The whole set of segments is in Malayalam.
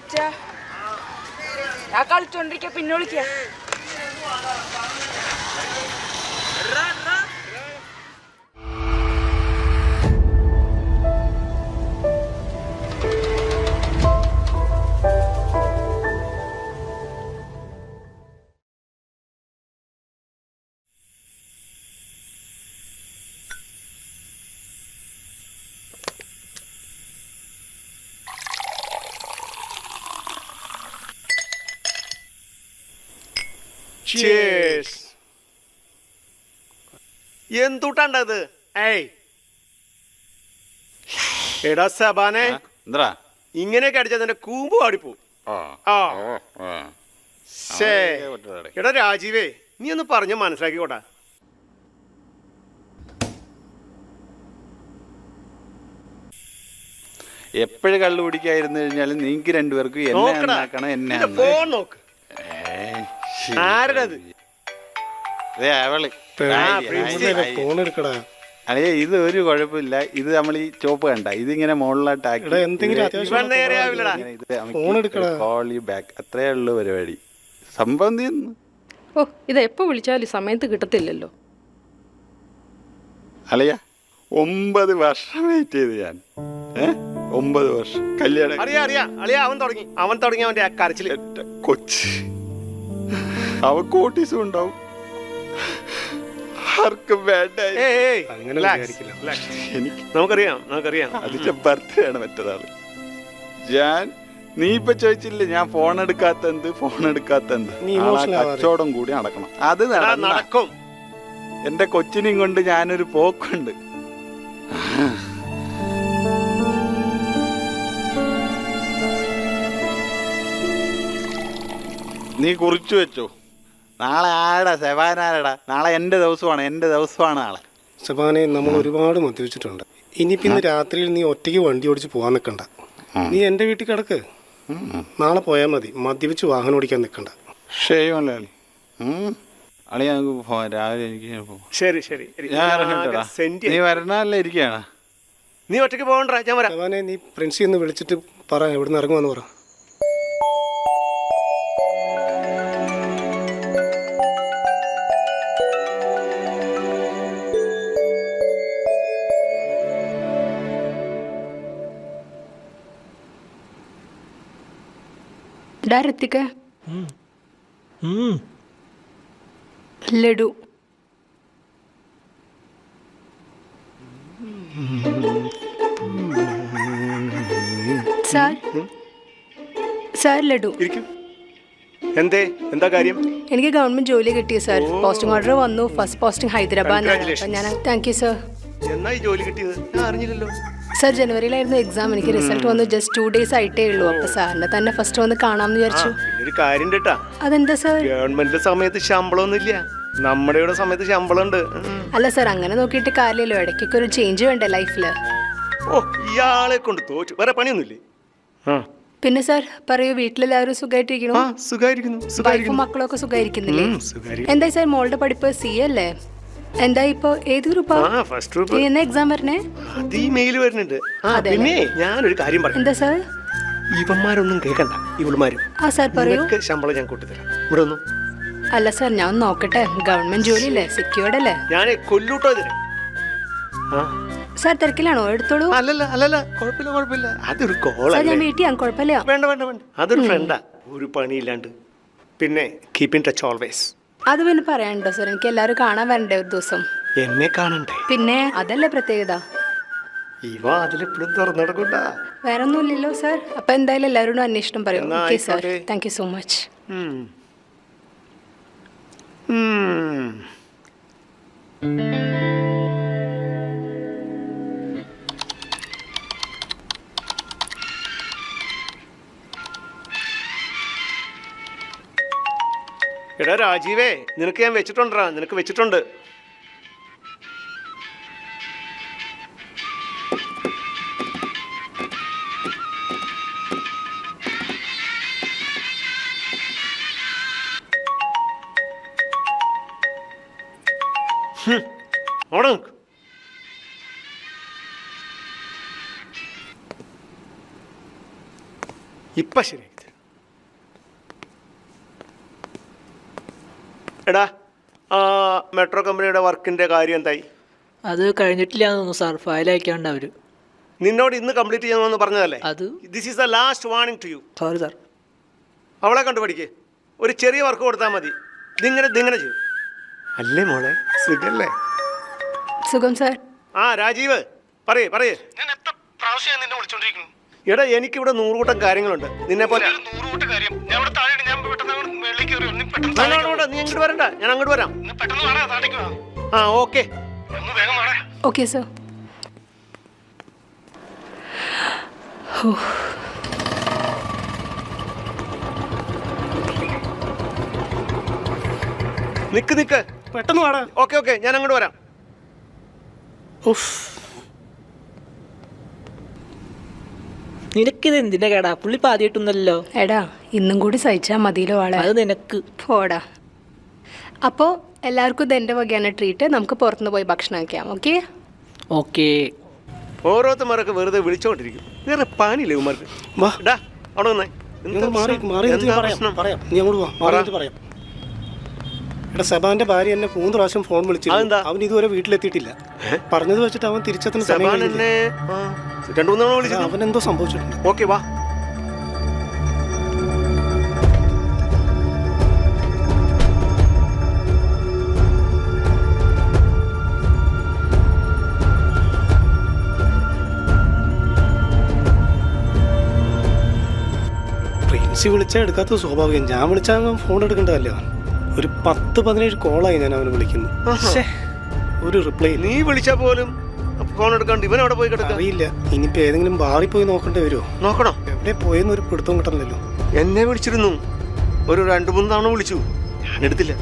അച്ഛ ഞാൻ കളിച്ചോണ്ടിരിക്ക പിന്നെ വിളിക്ക. എന്തുട്ടാണ്ടത്? ഏയ്. എടാ സബാനെ എന്താ ഇങ്ങനെയൊക്കെ അടിച്ചാൽ നിന്റെ കൂമ്പ് പാടിപ്പോ ആ എടാ രാജീവേ നീ ഒന്ന് പറഞ്ഞ് മനസ്സിലാക്കിക്കോട്ടാ. എപ്പോഴും കള്ളു കുടിക്കായിരുന്നു കഴിഞ്ഞാലും നിങ്ങൾക്ക് രണ്ടുപേർക്കും എന്നെ നോക്കണം നന്നാക്കണം എന്നെ ഫോൺ നോക്ക്. ഏയ്, ശരി. ഇത്? അവൾ. ആ, ആയി, പ്രിൻസി. ആയി, ആയി. ഫോൺ എടുക്കടാ. അളിയ ഇത് ഒരു കുഴപ്പമില്ല. ഇത് നമ്മൾ ഈ ചോപ്പ് കണ്ട. ഇതിങ്ങനെ മുകളിലോട്ടാക്കി. അത്രേ ഉള്ളു പരിപാടി. സംഭവം ഓ ഇത് എപ്പോ വിളിച്ചാലും സമയത്ത് കിട്ടത്തില്ലല്ലോ. അളിയ ഒമ്പത് വർഷം വെയിറ്റ് ചെയ്ത് ഞാൻ. ഒമ്പത് വർഷം. കല്യാണം അറിയാ അറിയാ. അളിയാ അവൻ തുടങ്ങി. അവൻ തുടങ്ങി അവന്റെ കരച്ചിൽ കൊച്ച്. അവക്ക് ഓട്ടീസും ഉണ്ടാവും ആർക്കും വേണ്ട അങ്ങനെ വിചാരിക്കില്ല. എനിക്ക് നമുക്കറിയാം നമുക്കറിയാം. അതിന്റെ ബർത്ത്ഡേ ആണ് മറ്റൊരാൾ ഞാൻ നീ ഇപ്പൊ ചോദിച്ചില്ലേ ഞാൻ ഫോൺ എടുക്കാത്തെന്ത് ഫോൺ ആവാതെ. കച്ചവടം കൂടി നടക്കണം. അത് നടക്കും. എന്റെ കൊച്ചിനെയും കൊണ്ട് ഞാനൊരു പോക്കുണ്ട്. നീ കുറിച്ചു വെച്ചോ. നാളെ ആടാ സെവാനാരടാ? നാളെ എന്റെ ദിവസമാണ് എന്റെ ദിവസമാണ് നാളെ. സെബാനെ നമ്മൾ ഒരുപാട് മദ്യപിച്ചിട്ടുണ്ട്. ഇനി ഇന്ന് രാത്രിയിൽ നീ ഒറ്റയ്ക്ക് വണ്ടി ഓടിച്ച് പോകാൻ നിൽക്കണ്ട നീ എന്റെ വീട്ടിൽ കിടക്ക്. നാളെ പോയാൽ മതി. മദ്യപിച്ച് വാഹനം ഓടിക്കാൻ നിൽക്കണ്ട ഷെയ്മല്ലേ അളി ഞങ്ങൾക്ക് പോവാം രാവിലെ എനിക്ക് ശരി ശരി. ഞാൻ നീ. വരണല്ലേ ഇരിക്കുകയാണ് നീ ഒറ്റയ്ക്ക് പോകണ്ട ഞാൻ വരാം. സബാനെ നീ പ്രിൻസി ഒന്ന് വിളിച്ചിട്ട് പറ എവിടെ നിന്ന് ഇറങ്ങുമെന്ന് പറ. ഡാ ഋത്തിക്ക ലഡു. Sir sir laddu. എന്തേ? എന്താ കാര്യം? എനിക്ക് ഗവൺമെന്റ് ജോലി കിട്ടി സാർ. പോസ്റ്റിംഗ് ഓർഡർ വന്നു. ഫസ്റ്റ് പോസ്റ്റിംഗ് ഹൈദരാബാദ് ഞാൻ താങ്ക് യു സാർ ജോലി കിട്ടിയത്? ഞാൻ അറിഞ്ഞില്ലല്ലോ. സാർ ജനുവരിയിലായിരുന്നു എക്സാം എനിക്ക് റിസൾട്ട് വന്നു ജസ്റ്റ് ടു ഡേയ്സ് ആയിട്ടേ ഉള്ളൂ. അപ്പൊ സാറിനെ തന്നെ ഫസ്റ്റ് വന്ന് കാണാമെന്ന് വിചാരിച്ചു. ഒരു കാര്യം കേട്ടാ അതെന്താ സാർ ഗവൺമെന്റിന്റെ സമയത്ത് ശമ്പളമൊന്നും ഇല്ല നമ്മുടെ ഇവിടെ സമയത്ത് ശമ്പളം ഉണ്ട് അല്ല സാർ അങ്ങനെ നോക്കിയിട്ട് കാര്യമില്ലല്ലോ ഇടയ്ക്കൊക്കെ ഒരു ചേഞ്ച് വേണ്ടേ ലൈഫിൽ ഓ ഇയാളെ കൊണ്ട് തോറ്റു. വേറെ പണിയൊന്നുമില്ലേ? ആ. പിന്നെ സാർ പറയൂ വീട്ടിലെല്ലാവരും സുഖമായിട്ടിരിക്കണോ സുഖമായിരിക്കുന്നു മക്കളൊക്കെ സുഖമായിരിക്കുന്നില്ലേ എന്താ എന്തായി സാർ മോളുടെ പഠിപ്പ് സി അല്ലേ? എന്താ ഇപ്പോ? ഏത് ഗ്രൂപ്പാ? ആ ഫസ്റ്റ് ഗ്രൂപ്പ് ഇനി എന്നാ എക്സാം വരണേ? അത് ഈ മെയിൽ വരുന്നുണ്ട്. ആ പിന്നെ ഞാനൊരു കാര്യം പറയാം എന്താ സാർ? ഇവന്മാരൊന്നും കേൾക്കണ്ട ഇവളുമാരും. ആ സാർ പറയൂ. നിനക്ക് ശമ്പളം ഞാൻ കൂട്ടിത്തരാം ഇവിടെ ഒന്നും അല്ല സാർ ഞാൻ ഒന്ന് നോക്കട്ടെ. ഗവൺമെന്റ് ജോലി അല്ലേ സെക്യൂർഡ് അല്ലേ ഞാൻ കൊല്ലൂട്ടോ ഇതിനെ ആ. സാർ തിരക്കിലാണോ? എടുത്തോളൂ. അല്ലല്ല അല്ലല്ല. കുഴപ്പമില്ല കുഴപ്പമില്ല. അതൊരു സാർ കോളല്ലേ ഞാൻ വീട്ടിൽ ഞാൻ കുഴപ്പമില്ല. വേണ്ട വേണ്ട വേണ്ട. അതൊരു ഫ്രണ്ടാ ഒരു പണിയില്ലാണ്ട്. പിന്നെ കീപ്പ് ഇൻ ടച്ച് ഓൾവേസ് അത് പിന്നെ പറയാനുണ്ടോ സാർ എനിക്ക് എല്ലാവരും കാണാൻ വരണ്ടേ ഒരു ദിവസം. എന്നെ കാണണ്ടേ? പിന്നെ അതല്ലേ പ്രത്യേകത? ഇവ അതിലെപ്പോഴും തുറന്നിടക്കൂട്ടാ. വേറെ ഒന്നുമില്ലല്ലോ സാർ അപ്പൊ എന്തായാലും എല്ലാവരോടും അന്വേഷണം പറയും. Okay sir. Thank you so much രാജീവേ നിനക്ക് ഞാൻ വെച്ചിട്ടുണ്ടാ നിനക്ക് വെച്ചിട്ടുണ്ട്. അവിടെ ഇപ്പം ശരി. എടാ ആ മെട്രോ കമ്പനിയുടെ വർക്കിന്റെ കാര്യം എന്തായി? അത് കഴിഞ്ഞിട്ടില്ല തോന്നുന്നു സാർ ഫയൽ അയക്കാണ്ട് അവർ നിന്നോട് ഇന്ന് കംപ്ലീറ്റ് ചെയ്യണമെന്ന് പറഞ്ഞതല്ലേ? അത് this is the last warning to you sorry sir അവളെ കണ്ടു പഠിക്കേ ഒരു ചെറിയ വർക്ക് കൊടുത്താൽ മതി. ഇതിങ്ങനെ ഇതിങ്ങനെ ചെയ്യും. അല്ലേ മോളെ? സുഖല്ലേ? സുഖം സാർ ആ രാജീവ് പറയേ പറയേ. ഞാൻ എത്ര പ്രാവശ്യം നിന്നെ വിളിച്ചോണ്ടിരിക്കുന്നു? എടാ എനിക്കിവിടെ നൂറുകൂട്ടം കാര്യങ്ങളുണ്ട്. നിന്നെ പോലെ വേണ്ട, നീ അങ്ങോട്ട് വരണ്ട. ഞാൻ അങ്ങോട്ട് വരാം. ആ ഓക്കെ. ഒന്ന് വേഗം വേണേ ഓക്കെ സർ. നിക്ക് നിക്ക്. പെട്ടെന്ന് വാടാ. Okay okay. ഞാൻ അങ്ങോട്ട് വരാം. ഉഫ്. നിനക്കിത് എന്തിന്റെ കേടാ? പുള്ളി പാതിയിട്ടൊന്നല്ലോ എടാ ഇന്നും കൂടി സഹിച്ചാ മതിയിലോ ആളെ. അത് നിനക്ക്. പോടാ. അപ്പോൾ എല്ലാവർക്കും ഇത് എന്റെ വകയാണ് ട്രീറ്റ് നമുക്ക് പുറത്തുനിന്ന് പോയി ഭക്ഷണം കഴിക്കാം ഓക്കെ ഓക്കേ ഓരോരുത്തന്മാരൊക്കെ വെറുതെ വിളിച്ചോണ്ടിരിക്കും. വേറെ വാ. ഡാ അവിടെ വന്നേ. എന്താ പറയാം പ്രശ്നം? പറയാം നീ അങ്ങോട്ട് വാ മാറി നിന്നിട്ട് പറയാം. എടാ സബാന്റെ ഭാര്യ എന്നെ മൂന്ന് പ്രാവശ്യം ഫോൺ വിളിച്ചു അവൻ ഇതുവരെ വീട്ടിലെത്തിയിട്ടില്ല. പറഞ്ഞത് വെച്ചിട്ട് അവൻ തിരിച്ചെത്തുന്ന സമയം അവൻ എന്തോ സംഭവിച്ചിട്ടുണ്ട്. ഓക്കെ വാ. പ്രിൻസി വിളിച്ചാൽ എടുക്കാത്ത സ്വാഭാവികം. ഞാൻ വിളിച്ചാൽ ഫോൺ എടുക്കേണ്ടതല്ലേ അവൻ? ഒരു പത്ത് പതിനേഴ് കോളായി ഞാൻ അവനെ വിളിക്കുന്നു. ശ്ശേ, ഒരു റിപ്ലൈ നീ വിളിച്ചാ പോലും ഫോൺ എടുക്കാണ്ട് ഇവൻ അവിടെ പോയി കിടക്ക? അറിയില്ല. ഇനിയിപ്പോ ഏതെങ്കിലും ബാറിൽ പോയി നോക്കേണ്ടി വരുമോ നോക്കണോ? എവിടെ പോയെന്ന് ഒരു പിടുത്തം കിട്ടണല്ലോ എന്നെ വിളിച്ചിരുന്നു. ഒരു രണ്ടു മൂന്ന് തവണ വിളിച്ചു. ഞാൻ എടുത്തില്ല.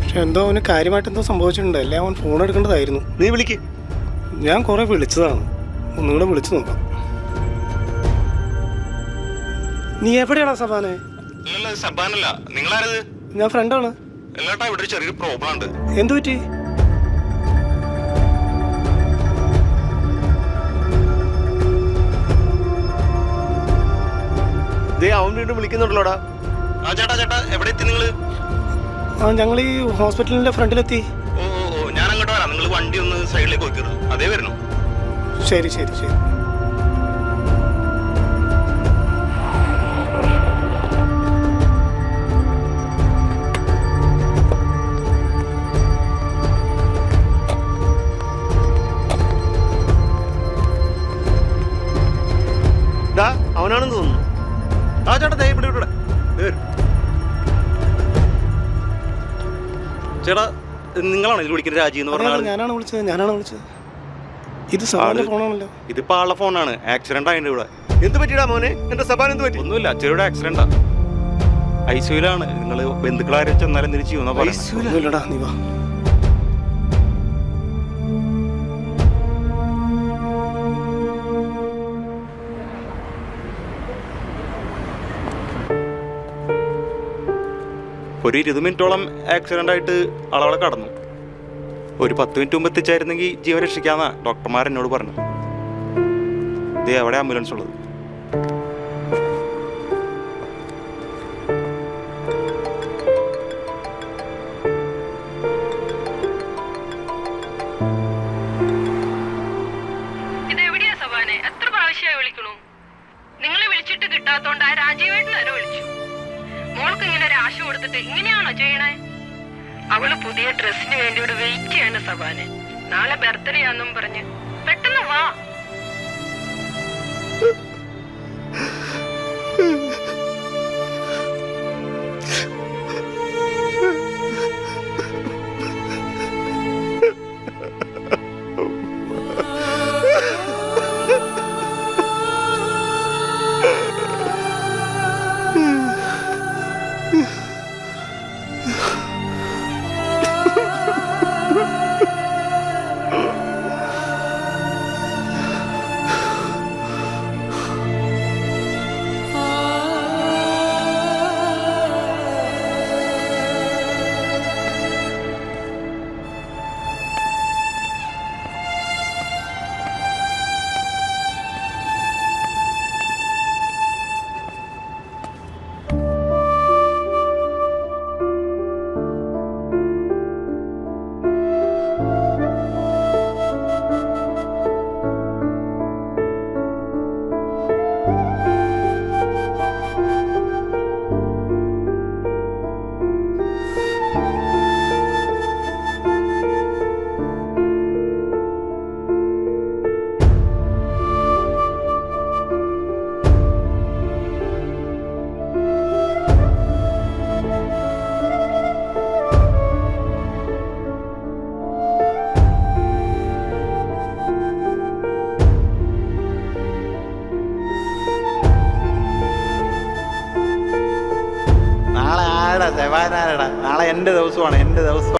പക്ഷെ എന്തോ അവന് കാര്യമായിട്ട് എന്തോ സംഭവിച്ചിട്ടുണ്ട്. അല്ലേ അവൻ ഫോൺ എടുക്കേണ്ടതായിരുന്നു. നീ വിളിക്ക്. ഞാൻ കുറെ വിളിച്ചതാണ്. ഒന്നുകൂടെ വിളിച്ചു നോക്കാം. നീ എവിടെയാണോ സബാനെ? അല്ലല്ല സബാനല്ല. നിങ്ങളാരത്? ഞാൻ ഫ്രണ്ടാണ് എല്ലാട്ടാ ഇവിടെ ചെറിയൊരു പ്രോബ്ലം ഉണ്ട്. എന്തു പറ്റി? അവൻ വീണ്ടും വിളിക്കുന്നുണ്ടല്ലോടാ. ആ ചേട്ടാ ചേട്ടാ എവിടെ എത്തി നിങ്ങൾ? ആ ഞങ്ങൾ ഈ ഹോസ്പിറ്റലിന്റെ ഫ്രണ്ടിലെത്തി. ഓ ഓ ഓ ഞാൻ അങ്ങോട്ട് വരാം. നിങ്ങൾ വണ്ടി ഒന്ന് സൈഡിലേക്ക് വെക്കരുത് അതേ വരണം? ശരി ശരി ശരി. ചേട്ടാ നിങ്ങളാണ് ഇതിൽ വിളിക്കുന്ന രാജി എന്ന് പറഞ്ഞ ആൾ? ഞാനാണ് വിളിച്ചത് ഞാനാണ് വിളിച്ചത്. ഇത് സബാന്റെ ആള്- ഫോണാണല്ലോ. ഇതിപ്പോ ആളുടെ ഫോണാണ്. ആക്സിഡന്റ് ആയിട്ട് ഇവിടെ. എന്ത് പറ്റിടാ മോനെ? എന്റെ സബാൻ എന്ത് പറ്റി? ഒന്നുമില്ല ചെറിയൊരു ആക്സിഡന്റാ ഐസിയുലാണ് നിങ്ങൾ ബന്ധുക്കളാരെ ചെന്നാലും തിരിച്ചു നീ വാ. ഒരു ഇരുപത് മിനിറ്റോളം ആക്സിഡന്റ് ആയിട്ട് ആളവിടെ കടന്നു. ഒരു പത്ത് മിനിറ്റ് മുമ്പ് എത്തിച്ചായിരുന്നെങ്കിൽ ജീവൻ രക്ഷിക്കാമെന്നാണ് ഡോക്ടർമാർ എന്നോട് പറഞ്ഞു ഇത് എവിടെ ആംബുലൻസ് ഉള്ളത്. ഇങ്ങനെയാണോ ചെയ്യണേ? അവൾ പുതിയ ഡ്രസ്സിന് വേണ്ടി ഇവിടെ വെയിറ്റ് ചെയ്യാണ് സവാന്. നാളെ ബർത്ത്ഡേ ആണെന്നും പറഞ്ഞ്. പെട്ടെന്ന് വാ. എന്റെ ദിവസമാണ് എന്റെ ദിവസം.